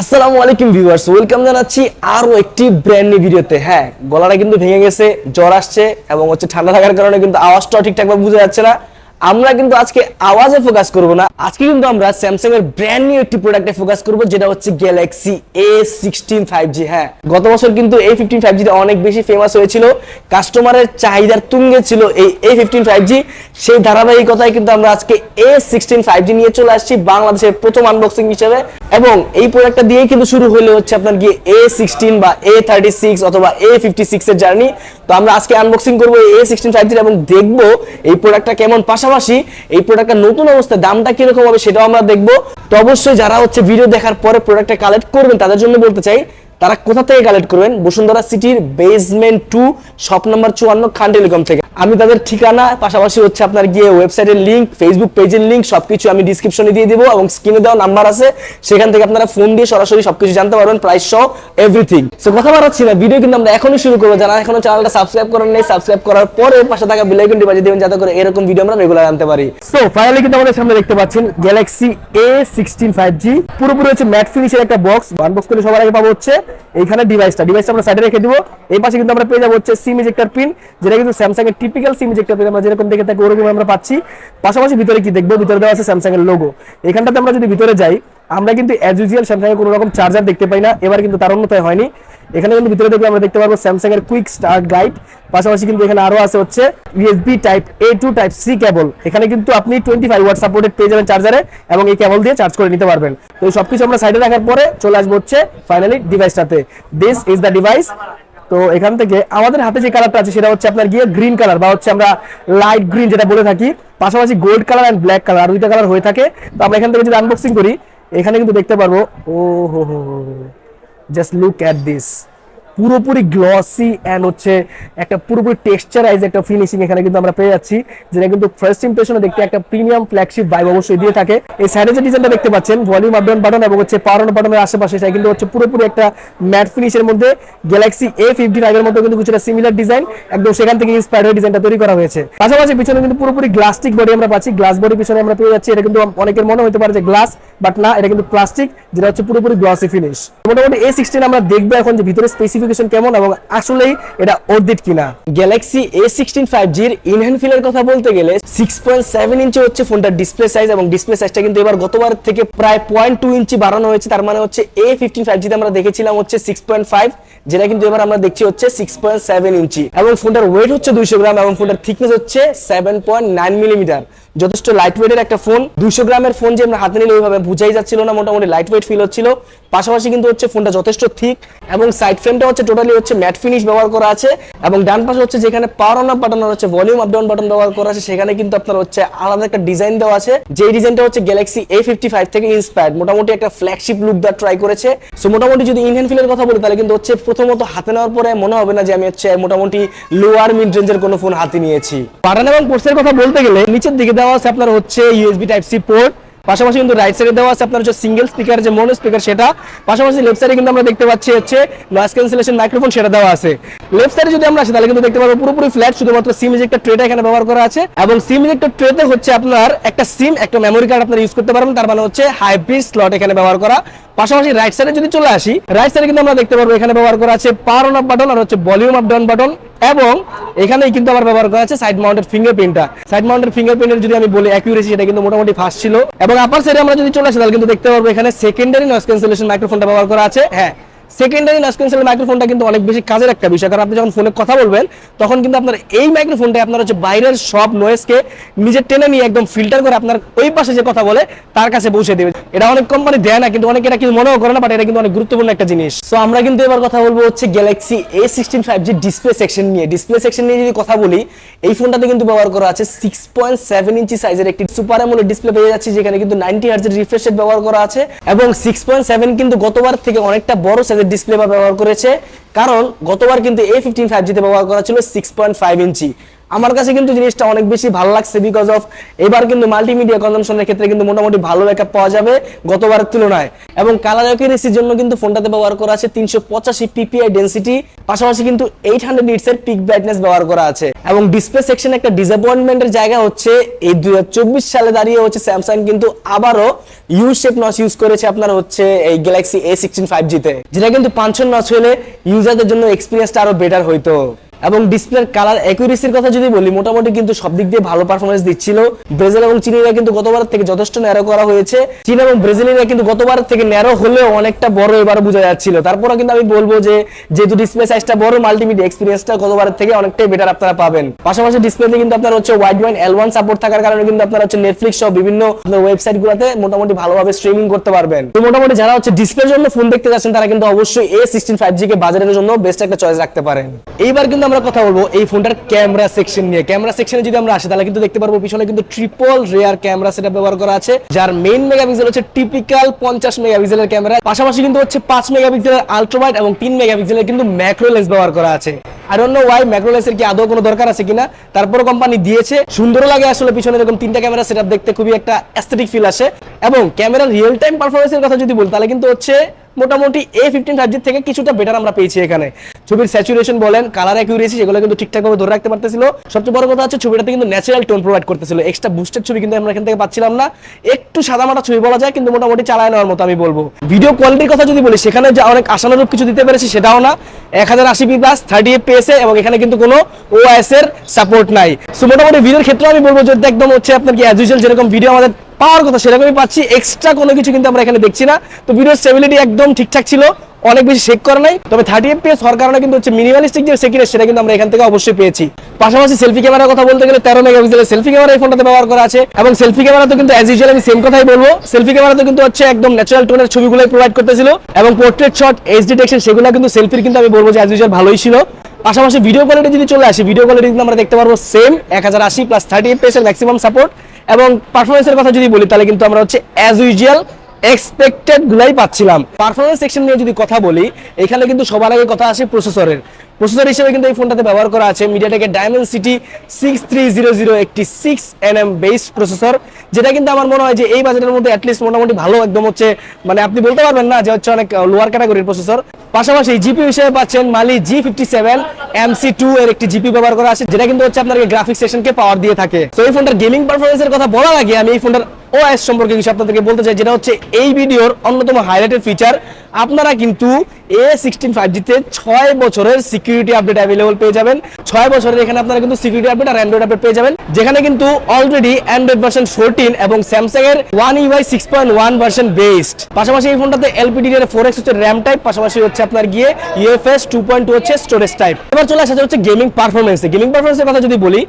আসসালামু আলাইকুম viewers, welcome জানাচ্ছি আরও একটি ব্র্যান্ড নিউ ভিডিওতে। হ্যাঁ গলাটা কিন্তু ভেঙে গেছে, জ্বর আসছে এবং হচ্ছে ঠান্ডা থাকার কারণে কিন্তু আওয়াজটাও ঠিকঠাকভাবে বোঝা যাচ্ছে না। আমরা কিন্তু আজকে আওয়াজে ফোকাস করব না। আজকে কিন্তু আমরা স্যামসাং এর ব্র্যান্ড নিউ একটি প্রোডাক্টে ফোকাস করব, যেটা হচ্ছে Galaxy A sixteen five G হ্যাঁ গত বছর কিন্তু এই ফিফটিন ফাইভ জি অনেক বেশি ফেমাস হয়েছিল। কাস্টমারের চাহিদার তুঙ্গে ছিল এই এ ফিফটিন ফাইভ জি সেই ধারাবাহিকতায় কিন্তু আমরা আজকে এ সিক্সটিন ফাইভ জি নিয়ে চলে আসছি বাংলাদেশের প্রথম আনবক্সিং হিসেবে। এবং এই প্রোডাক্টটা দিয়েই কিন্তু শুরু হলে হচ্ছে আপনার গিয়ে এ সিক্সটিন বা এ থার্টি সিক্স অথবা এ ফিফটি সিক্স এর জার্নি তো আমরা আজকে আনবক্সিং করব এ সিক্সটিন ফাইভ জি এবং দেখব এই প্রোডাক্টটা কেমন। পাশাপাশি এই প্রোডাক্টটা নতুন অবস্থায় দামটা কীরকম হবে সেটাও আমরা দেখব। তো অবশ্যই যারা হচ্ছে ভিডিও দেখার পরে প্রোডাক্টটা কালেক্ট করবেন, তাদের জন্য বলতে চাই তারা কোথা থেকে কালেক্ট করবেন? বসুন্ধরা সিটির বেসমেন্ট টু শপ নাম্বার চুয়ান্ন, খান টেলিকম থেকে। আমি তাদের ঠিকানা, পাশাপাশি হচ্ছে আপনার গিয়ে ওয়েবসাইটের লিঙ্ক ফেসবুক পেজের লিঙ্ক সবকিছু আমি ডিসক্রিপশনে দিয়ে দিব এবং স্ক্রিনে দেওয়া নাম্বার আছে। সেখান থেকে আপনারা ফোন দিয়ে সরাসরি সবকিছু জানতে পারবেন প্রাইস সহ এভরিথিং সো কথা বাড়াচ্ছি না ভিডিও কিন্তু আমরা এখনই শুরু করব। যারা এখনও চ্যানেলটা সাবস্ক্রাইব করেন নেই সাবস্ক্রাইব করার পরে পাশে থাকা বেল আইকনটি বাজিয়ে দেবেন, যাতে করে এরকম ভিডিও আমরা রেগুলার আনতে পারি। সো ফাইনালি কিন্তু আমাদের সামনে দেখতে পাচ্ছেন Galaxy A sixteen five G পুরোপুরি হচ্ছে ম্যাট ফিনিশের একটা বক্স আনবক্স করে সবার আগে পাবো হচ্ছে এইখানে ডিভাইসটা ডিভাইসটা আমরা সাইডে রেখে দিব। এই পাশে কিন্তু আমরা পেয়ে যাব হচ্ছে সিম ইজেক্টর পিন যেটা কিন্তু স্যামসাং এর টিপিক্যাল সিম ইজেক্টর পিন আমরা যেরকম দেখে থাকি ওরকম আমরা পাচ্ছি। পাশাপাশি ভিতরে কি দেখব? ভিতরে দেওয়া আছে স্যামসাং এর লোগো এখানটাতে আমরা যদি ভিতরে যাই, আমরা কিন্তু অ্যাজ ইউজুয়াল স্যামসাং এর কোনো রকম চার্জার দেখতে পাই না। এবার কিন্তু তার অন্যতায় হয়নি। এখানে কিন্তু ভিতরে দেখলে আমরা দেখতে পারব স্যামসাং এর কুইক স্টার্ট গাইড পাশাপাশি কিন্তু এখানে আরও আছে হচ্ছে USB type A to type C cable এখানে কিন্তু আপনি টোয়েন্টি ফাইভ ওয়াট সাপোর্টেড পেয়ে যাবেন চার্জারে এবং এই কেবল দিয়ে চার্জ করে নিতে পারবেন। তো এই সবকিছু আমরা সাইডে রাখার পরে চলে আসব হচ্ছে ফাইনালি ডিভাইসটাতে দিস ইজ দ্য ডিভাইস তো এখান থেকে আমাদের হাতে যে কালারটা আছে সেটা হচ্ছে আপনার গিয়ে গ্রিন কালার বা হচ্ছে আমরা লাইট গ্রিন যেটা বলে থাকি। পাশাপাশি gold colour and black colour আর দুইটা কালার হয়ে থাকে। তো আমরা এখান থেকে যদি আনবক্সিং করি, এখানে কিন্তু দেখতে পারব ও হো হো জাস্ট লুক অ্যাট দিস পুরোপুরি গ্লসি অ্যান্ড হচ্ছে একটা পুরোপুরি টেক্সচারাইজ একটা ফিনিশিং এখানে কিন্তু আমরা পেয়ে যাচ্ছি, যেটা কিন্তু ফার্স্ট ইমপ্রেশনে দেখতে একটা প্রিমিয়াম ফ্ল্যাগশিপ ভাইব অবশ্যই দিয়ে থাকে। এই সাইডে যে ডিজাইনটা দেখতে পাচ্ছেন ভলিউম আপ ডাউন বাটন এবং হচ্ছে পাওয়ার বাটনের আশেপাশে, সেটা কিন্তু হচ্ছে পুরোপুরি একটা ম্যাট ফিনিশের মধ্যে গ্যালাক্সি এ ফিফটি ফাইভের মধ্যে কিন্তু কিছুটা সিমিলার ডিজাইন একদম সেখান থেকে ইন্সপায়ার হয়ে ডিজাইনটা তৈরি করা হয়েছে। পাশাপাশি পিছনে কিন্তু পুরোপুরি গ্লাস্টিক বডি আমরা পাচ্ছি গ্লাস বডি পিছনে আমরা পেয়ে যাচ্ছি, এটা কিন্তু অনেকের মনে হতে পারে যে গ্লাস বাট না, এটা কিন্তু প্লাস্টিক যেটা হচ্ছে পুরোপুরি গ্লসি ফিনিশ মোটামুটি এ সিক্সটিন আমরা দেখব এখন যে ভিতরে স্পেসিফিকেশন কেমন এবং আসলেই এটা অর্ধিত কিনা? গ্যালাক্সি এ সিক্সটিন ফাইভ জির ইনহ্যান্ড কথা বলতে গেলে সিক্স পয়েন্ট সেভেন ইঞ্চি হচ্ছে ফোনটার ডিসপ্লে সাইজ এবং ডিসপ্লে সাইজটা কিন্তু এবার গতবার থেকে প্রায় পয়েন্ট টু ইঞ্চি বাড়ানো হয়েছে। তার মানে হচ্ছে এ ফিফটিন ফাইভ জিতে আমরা দেখেছিলাম হচ্ছে সিক্স পয়েন্ট ফাইভ যেটা কিন্তু এবার আমরা দেখছি হচ্ছে সিক্স পয়েন্ট সেভেন ইঞ্চি এবং ফোনটার ওয়েট হচ্ছে দুইশো গ্রাম এবং ফোনটার থিকনেস হচ্ছে সেভেন পয়েন্ট নাইন মিলিমিটার যথেষ্ট লাইট ওয়েটের একটা ফোন দুশো গ্রামের ফোন যে আমরা হাতে নিলে ওইভাবে বুঝাই যাচ্ছিল না, মোটামুটি লাইট ওয়েট ফিল হচ্ছিল। পাশাপাশি কিন্তু হচ্ছে ফোনটা যথেষ্ট থিক এবং সাইড ফ্রেমটা হচ্ছে টোটালি হচ্ছে ম্যাট ফিনিশ ব্যবহার করা আছে এবং ডান পাশে হচ্ছে যেখানে পাওয়ার অন আপ বাটন হচ্ছে ভলিউম আপ ডাউন বাটন ব্যবহার করা আছে, সেখানে কিন্তু আপনার হচ্ছে আলাদা একটা ডিজাইন দেওয়া আছে। যে ডিজাইনটা হচ্ছে গ্যালাক্সি এ ফিফটি ফাইভ থেকে ইন্সপায়ার্ড মোটামুটি একটা ফ্ল্যাগশিপ লুক দেওয়া ট্রাই করেছে। সো মোটামুটি যদি ইনহ্যান্ড ফিলের কথা বলি, তাহলে কিন্তু হচ্ছে প্রথমত হাতে নেওয়ার পরে মনে হবে না যে আমি হচ্ছে মোটামুটি লোয়ার মিড রেঞ্জের কোনো ফোন হাতে নিয়েছি। বাটন এবং পোর্টসের কথা বলতে গেলে, নিচের দিকে দেওয়া আছে আপনার হচ্ছে ইউএসবি টাইপ সি পোর্ট পাশাপাশি কিন্তু রাইট সাইডে দেওয়া আছে আপনার হচ্ছে সিঙ্গেল স্পিকার যে মনো স্পিকার সেটা, পাশাপাশি লেফট সাইডে কিন্তু আমরা দেখতে পাচ্ছি হচ্ছে নয়েস ক্যান্সেলেশন মাইক্রোফোন সেটা দেওয়া আছে। লেফট সাইডে যদি আমরা আসি, তাহলে কিন্তু দেখতে পাবো পুরোপুরি ফ্ল্যাট শুধুমাত্র সিম ইজেক্টর ট্রেটা এখানে ব্যবহার করা আছে এবং সিম ইজেক্টর ট্রেতে হচ্ছে আপনার একটা সিম একটা মেমোরি কার্ড আপনার ইউজ করতে পারবেন, তার মানে হচ্ছে হাইব্রিড স্লট এখানে ব্যবহার করা। পাশাপাশি রাইট সাইডে যদি চলে আসি রাইট সাইডে কিন্তু আমরা দেখতে পারব এখানে ব্যবহার করা আছে পাওয়ার অন আপ বাটন আর হচ্ছে ভলিউম আপ ডাউন বাটন এবং এখানেই কিন্তু আমার ব্যবহার করা আছে সাইড মাউন্টেড ফিঙ্গারপ্রিন্টটা সাইড মাউন্টেড ফিঙ্গারপ্রিন্টের যদি আমি বলি অ্যাকিউরেসি সেটা কিন্তু মোটামুটি ফাস্ট ছিল। এবং আপার সাইডে আমরা যদি চলে আসি, তাহলে কিন্তু দেখতে পারব এখানে সেকেন্ডারি নয়েজ ক্যান্সেলেশন মাইক্রোফোনটা ব্যবহার করা আছে। হ্যাঁ সেকেন্ডারি নয়েজ ক্যান্সেল মাইক্রোফোনটা কিন্তু অনেক বেশি কাজের একটা বিষয়। কারণ আপনি যখন ফোনে কথা বলবেন, তখন কিন্তু আপনার এই মাইক্রোফোনটা আপনার হচ্ছে বাইরের সব নয়েজকে নিজের টেনে নিয়ে একদম ফিল্টার করে আপনার ওই পাশে যে কথা বলে, তার কাছে পৌঁছে দেবে। এটা অনেক কোম্পানি দেয় না, কিন্তু অনেকে এটা কিন্তু মনেও করে না বাট এটা কিন্তু অনেক গুরুত্বপূর্ণ একটা জিনিস। তো আমরা কিন্তু এবার কথা বলব হচ্ছে Galaxy A sixteen five G display section নিয়ে। ডিসপ্লে সেকশন নিয়ে যদি কথা বলি, এই ফোনটাতে কিন্তু ব্যবহার করা আছে সিক্স পয়েন্ট সেভেন ইঞ্চি সাইজের একটি সুপার অ্যামোলেড ডিসপ্লে পেয়ে যাচ্ছে, যেখানে কিন্তু নাইনটি হার্জের রিফ্রেশ রেট ব্যবহার করা আছে, এবং সিক্স পয়েন্ট সেভেন কিন্তু গতবার থেকে অনেকটা বড় সাইজের ডিসপ্লে ব্যবহার করেছে। কারণ গতবার কিন্তু এ ফিফটিন ফাইভ জিতে ব্যবহার করা ছিল সিক্স পয়েন্ট ফাইভ ইঞ্চি আমার কাছে কিন্তু জিনিসটা অনেক বেশি ভালো লাগছে বিকজ অফ এবার কিন্তু মাল্টিমিডিয়া কনজামশনের ক্ষেত্রে কিন্তু মোটামুটি ভালো ব্যাকআপ পাওয়া যাবে গতবারের তুলনায়। এবং কালার অ্যাকুরেসির জন্য কিন্তু ফোনটাতে ব্যবহার করা আছে তিনশো পঁচাশি পিপিআই ডেন্সিটি পাশাপাশি কিন্তু এইট হান্ড্রেড নিটস এর পিক ব্রাইটনেস ব্যবহার করা আছে। এবং ডিসপ্লে সেকশন একটা ডিসঅ্যাপয়েন্টমেন্টের জায়গা হচ্ছে এই দুই হাজার চব্বিশ সালে দাঁড়িয়ে হচ্ছে স্যামসাং কিন্তু আবারও ইউ শেপ নচ ইউজ করেছে আপনার হচ্ছে এই গ্যালাক্সি এ সিক্সটিন ফাইভ জিতে যেটা কিন্তু পাঁচশো নচ হলে ইউজারদের জন্য এক্সপিরিয়েন্সটা আরও বেটার হইতো। এবং ডিসপ্লের কালার অ্যাকুরেসির কথা যদি বলি, মোটামুটি কিন্তু সব দিক দিয়ে ভালো পারফরমেন্স দিচ্ছিল। ব্রাজিল এবং চীনেরা কিন্তু গতবার থেকে যথেষ্ট ন্যারো করা হয়েছে। চীন এবং ব্রাজিলিয়ানরা কিন্তু গতবার থেকে ন্যারো হলেও অনেকটা বড় এবার বোঝা যাচ্ছিল। তারপরে কিন্তু আমি বলব যে, যেহেতু ডিসপ্লে সাইজটা বড় মাল্টিমিডিয়া এক্সপিরিয়েন্সটা গতবারের থেকে অনেকটাই বেটার আপনারা পাবেন। পাশাপাশি ডিসপ্লেতে কিন্তু আপনার হচ্ছে Widevine L one support থাকার কারণে কিন্তু আপনারা হচ্ছে নেটফ্লিক্স সহ বিভিন্ন ওয়েবসাইট গুলোতে মোটামুটি ভালোভাবে স্ট্রিমিং করতে পারবেন। তো মোটামুটি যারা হচ্ছে ডিসপ্লের জন্য ফোন দেখতে যাচ্ছেন, তারা কিন্তু অবশ্যই এ সিক্সটিন ফাইভ জি কে বাজারের জন্য বেস্ট একটা চয়েস রাখতে পারেন। এইবার কিন্তু আমরা কথা বলব এই ফোনটার ক্যামেরা সেকশন নিয়ে। ক্যামেরা সেকশনে যদি আমরা আসি, তাহলে কিন্তু দেখতে পারব পিছনে কিন্তু ট্রিপল রেয়ার ক্যামেরা সেটা ব্যবহার করা আছে, যার মেইন মেগাপিক্সেল হচ্ছে টিপিক্যাল পঞ্চাশ মেগাপিক্সেলের ক্যামেরা পাশাপাশি কিন্তু হচ্ছে পাঁচ মেগাপিক্সেলের আলট্রাওয়াইড এবং তিন মেগাপিক্সেলের কিন্তু ম্যাক্রো লেন্স ব্যবহার করা আছে। ডোন্ট নো ওয়াই ম্যাক্রো কি আদৌ কোনো দরকার আছে কিনা তারপরে কোম্পানি দিয়েছে। সুন্দর লাগে আসলে পিছনে এরকম তিনটা ক্যামেরা সেটআপ দেখতে, খুবই একটা অ্যাস্থেটিক ফিল আসে। এবং ক্যামেরার রিয়েল টাইম পারফরমেন্সের কথা যদি বলি, তাহলে কিন্তু হচ্ছে মোটামুটি এ ফিফটিন থেকে কিছুটা বেটার আমরা পেয়েছি এখানে। ছবির স্যাচুরেশন বলেন কালার অ্যাকুরেসি সেগুলো কিন্তু ঠিকঠাকভাবে ধরে রাখতে পারতেছিল। সবচেয়ে বড় কথা হচ্ছে ছবিটাতে কিন্তু ন্যাচারাল টোন প্রোভাইড করতেছিল। এক্সট্রা বুস্টেড ছবি কিন্তু আমরা এখান থেকে পাচ্ছিলাম না। একটু সাদামাটা ছবি বলা যায়, কিন্তু মোটামুটি চালায় নেওয়ার মতো আমি বলব। ভিডিও কোয়ালিটির কথা যদি বলি, সেখানে যে অনেক আশানুরূপ কিছু দিতে পেরেছি সেটাও না। এক হাজার আশি পি প্লাস থার্টি এফ পেয়েছে এবং এখানে কিন্তু কোনো ওএস এর সাপোর্ট নাই। সো মোটামুটি ভিডিওর ক্ষেত্রে আমি বলব, যদি একদম হচ্ছে আপনার কি অ্যাজ ইউজুয়াল যেরকম ভিডিও আমাদের পাওয়ার কথা সেরকমই পাচ্ছি। এক্সট্রা কোনো কিছু কিন্তু আমরা এখানে দেখছি না। তো ভিডিওর স্টেবিলিটি একদম ঠিকঠাক ছিল। অনেক বেশি শেক করে নাই। তবে থার্টি এফপিএস হওয়ার কারণে কিন্তু হচ্ছে মিনিমালিস্টিক যে সেকিনেস সেটা কিন্তু আমরা এখান থেকে অবশ্যই পেয়েছি। পাশাপাশি সেলফি ক্যামেরার কথা বলতে গেলে তেরো মেগাপিক্সেলের সেলফি ক্যামেরা এই ফোনটাতে ব্যবহার করা আছে। এবং সেলফি ক্যামেরা তো কিন্তু অ্যাজ ইউজুয়াল আমি সেম কথাই বলব। সেলফি ক্যামেরা তো কিন্তু হচ্ছে একদম ন্যাচারাল টোনের ছবিগুলোই প্রোভাইড করতেছিল। এবং পোর্ট্রেট শট এইচ ডিটেকশন সেগুলো কিন্তু সেলফির কিন্তু আমি বলব যে অ্যাজ ইউজুয়াল ভালোই ছিল। পাশাপাশি ভিডিও কোয়ালিটি যদি চলে আসি ভিডিও কোয়ালিটি কিন্তু আমরা দেখতে পারব সেম এক হাজার আশি প্লাস থার্টি এফপিএস এর ম্যাক্সিমাম সাপোর্ট এবং পারফরমেন্সের কথা যদি বলি তাহলে কিন্তু আমরা হচ্ছে অ্যাজ ইউজুয়াল এক্সপেক্টেড গুলাই পাচ্ছিলাম। পারফরমেন্স সেকশন নিয়ে যদি কথা বলি, এখানে কিন্তু সবার আগে কথা আসে প্রসেসরের প্রসেসর হিসেবে কিন্তু এই ফোনটাতে ব্যবহার করা আছে মিডিয়াটেকের Dimensity six three zero zero একটি six N M based processor যেটা কিন্তু আমার মনে হয় যে এই বাজেটের মধ্যে অ্যাটলিস্ট মোটামুটি ভালো একদম হচ্ছে মানে আপনি বলতে পারবেন না যে হচ্ছে অনেক লোয়ার ক্যাটাগরির প্রসেসর পাশাপাশি জিপি হিসেবে পাচ্ছেন Mali G fifty seven MC two এর একটি জিপি ব্যবহার করা আছে, যেটা কিন্তু হচ্ছে আপনার গ্রাফিক্স সেশনকে পাওয়ার দিয়ে থাকে। তো এই ফোনটার গেমিং পারফরমেন্সের কথা বলার আগে আমি এই ফোনটার ওএস সম্পর্কে কিছু আপনাদেরকে বলতে চাই, যেটা হচ্ছে এই ভিডিওর অন্যতম হাইলাইটেড ফিচার আপনারা কিন্তু এ সিক্সটিন ফাইভ জিতে ছয় বছরের সিকিউরিটি আপডেট অ্যাভেলেবল পেয়ে যাবেন। ছয় বছরের এখানে আপনারা কিন্তু সিকিউরিটি আপডেট আর অ্যান্ড্রয়েড আপডেট পেয়ে যাবেন। যেখানে কিন্তু অলরেডি অ্যান্ড্রয়েড ভার্সন ফোরটিন এবং স্যামসাং এর one UI six point one version based পাশাপাশি এই ফোনটাতে এলপিডি ফোর এক্স হচ্ছে র্যাম টাইপ পাশাপাশি হচ্ছে আপনার গিয়ে ইউএফএস টু পয়েন্ট টু হচ্ছে স্টোরেজ টাইপ এবার চলে আসা হচ্ছে গেমিং পারফরমেন্সে গেমিং পারফরমেন্সের কথা যদি বলি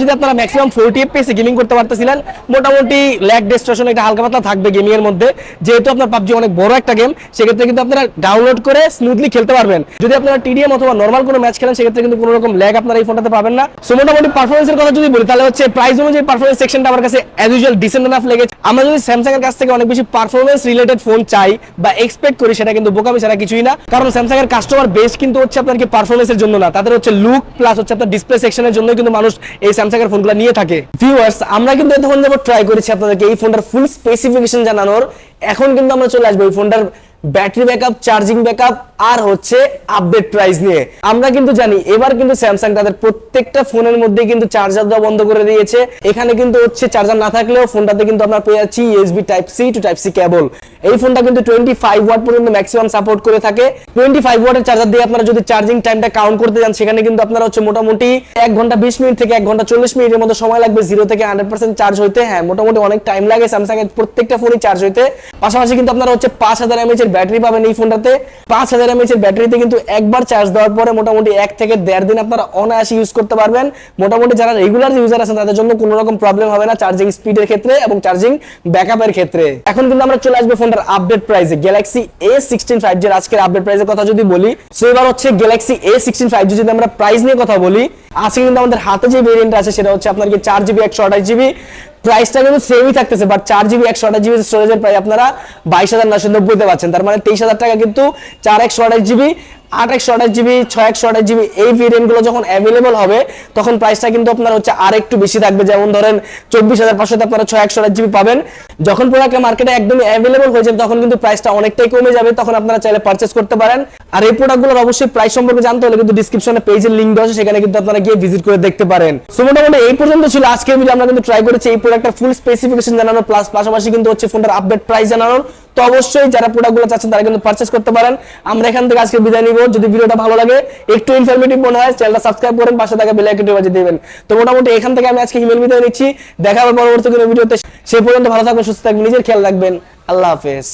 যদি আপনারা ম্যাক্সিমাম ফোরটি এফ এফপিএসে গেমিং করতে পারতেছিলেন। মোটামুটি ল্যাগ ডিস্ট্রেশন একটা হালকা পাতলা থাকবে গেমিং এর মধ্যে। যেহেতু আপনার পাবজি অনেক বড় একটা গেম সেক্ষেত্রে কিন্তু আপনারা ডাউনলোড করে স্মুথলি খেলতে পারবেন। যদি আপনারা টিডিএম অথবা নর্মাল কোনো ম্যাচ খেলেন, সেক্ষেত্রে কিন্তু কোনো রকম ল্যাগ আপনারা এই ফোনটাতে পাবেন না। সো মোটামুটি পারফরমেন্সের কথা যদি বলি, তাহলে হচ্ছে প্রাইস অনুযায়ী পারফরমেন্স সেকশনটা আমার কাছে অ্যাজ ইউজুয়াল ডিসেন্ট এনাফ লেগেছে। আমরা যদি স্যামসাং এর কাছ থেকে অনেক বেশি পারফরমেন্স রিলেটেড ফোন চাই বা এক্সপেক্ট করি, সেটা কিন্তু বোকামি ছাড়া কিছুই না। কারণ স্যামসাং এর কাস্টমার বেস কিন্তু হচ্ছে আপনার কি পারফরমেন্সের জন্য না। তাদের হচ্ছে লুক প্লাস হচ্ছে আপনার ডিসপ্লে সেকশনের জন্য কিন্তু মানুষ এই স্যামসাং এর ফোনগুলো নিয়ে থাকে। ভিউয়ার্স আমরা কিন্তু এতক্ষণ যাবত ট্রাই করেছি আপনাদেরকে এই ফোনটার ফুল স্পেসিফিকেশন জানানোর এখন কিন্তু আমরা চলে আসব এই ফোনটার ব্যাটারি ব্যাকআপ, চার্জিং ব্যাকআপ আর হচ্ছে আপডেট প্রাইস নিয়ে। আমরা কিন্তু জানি, এবার কিন্তু স্যামসাং তাদের প্রত্যেকটা ফোনের মধ্যে কিন্তু চার্জার দেওয়া বন্ধ করে দিয়েছে। এখানে কিন্তু হচ্ছে চার্জার না থাকলেও ফোনটাতে কিন্তু আমরা পেয়ে যাচ্ছি USB type C to type C cable এই ফোনটা কিন্তু টোয়েন্টি ফাইভ ওয়াট পর্যন্ত ম্যাক্সিমাম সাপোর্ট করে থাকে। টোয়েন্টি ফাইভ ওয়াটের চার্জার দিয়ে আপনারা যদি চার্জিং টাইমটা কাউন্ট করতে যান, সেখানে কিন্তু আপনারা হচ্ছে মোটামুটি এক ঘণ্টা বিশ মিনিট থেকে এক ঘণ্টা চল্লিশ মিনিটের মতো সময় লাগবে জিরো থেকে হান্ড্রেড পার্সেন্ট চার্জ হইতে। হ্যাঁ মোটামুটি অনেক টাইম লাগে স্যামসাং এর প্রত্যেকটা ফোনই চার্জ হইতে। পাশাপাশি কিন্তু আপনারা হচ্ছে পাঁচ হাজার এমএচ এর ব্যাটারি পাবেন এই ফোনটাতে। পাঁচ হাজার এমএচ এর ব্যাটারিতে কিন্তু একবার চার্জ দেওয়ার পরে মোটামুটি এক থেকে দেড় দিন আপনারা অনায়াসে ইউজ করতে পারবেন। মোটামুটি যারা রেগুলার ইউজার আছেন, তাদের জন্য কোনো রকম প্রবলেম হবে না চার্জিং স্পিডের ক্ষেত্রে এবং চার্জিং ব্যাকআপের ক্ষেত্রে। এখন কিন্তু আমরা চলে আসব ফোনটার আপডেট প্রাইসে গ্যালাক্সি এ সিক্সটিন ফাইভ জির আজকের আপডেট প্রাইসের কথা যদি বলি সো এবার হচ্ছে Galaxy A sixteen five G যদি আমরা প্রাইস নিয়ে কথা বলি, আজকে কিন্তু আমাদের হাতে যে ভেরিয়েন্ট আছে, সেটা হচ্ছে আপনার কি চার জিবি একশো আঠাশ জিবি প্রাইসটা কিন্তু সেমই থাকতেছে বাট চার জিবি একশো আঠাশ জিবি স্টোরেজের প্রায় আপনারা বাইশ হাজার নশো নব্বইতে পাচ্ছেন। তার মানে তেইশ হাজার টাকা কিন্তু চার, একশো আঠাশ জিবি আট একশো আঠাশ জিবি, ছয় একশো আঠাশ জিবি এই ভেরিয়েন্টগুলো যখন অ্যাভেলেবল হবে, তখন প্রাইসটা কিন্তু আপনার হচ্ছে আর একটু বেশি থাকবে। যেমন ধরেন চব্বিশ হাজার পাঁচশোতে আপনারা ছয় একশো আঠাশ জিবি পাবেন। যখন প্রোডাক্টটা মার্কেটে একদমই অ্যাভেলেবল হয়ে যাবে, তখন কিন্তু প্রাইসটা অনেকটাই কমে যাবে। তখন আপনারা চাইলে পারচেস করতে পারেন। আর এই প্রোডাক্টগুলোর অবশ্যই প্রাইস সম্পর্কে জানতে হলে কিন্তু ডিসক্রিপশনে পেজের লিঙ্ক দেওয়া আছে, সেখানে কিন্তু আপনারা গিয়ে ভিজিট করে দেখতে পারেন। সো মোটামুটি এই পর্যন্ত ছিল আজকের ভিডিও আমরা কিন্তু ট্রাই করেছি এই প্রোডাক্টের ফুল স্পেসিফিকেশন জানানো প্লাস পাশাপাশি কিন্তু হচ্ছে ফোনটার আপডেট প্রাইস জানানোর। তো অবশ্যই যারা প্রোডাক্টগুলো চাচ্ছেন তারা কিন্তু পারচেস করতে পারেন। আমরা এখান থেকে আজকে বিদায় নিব। যদি ভিডিওটা ভালো লাগে, একটু ইনফরমেটিভ মনে হয় চ্যানেলটা সাবস্ক্রাইব করেন, পাশে থাকা বেল আইকনটি বাজিয়ে দিবেন। তো মোটামুটি এখান থেকে আমি আজকে হিমেল বিদায় নিচ্ছি। দেখা হবে পরবর্তী কোনো ভিডিওতে সেই পর্যন্ত ভালো থাকবেন, সুস্থ থাকবেন, নিজের খেয়াল রাখবেন। আল্লাহ হাফেজ।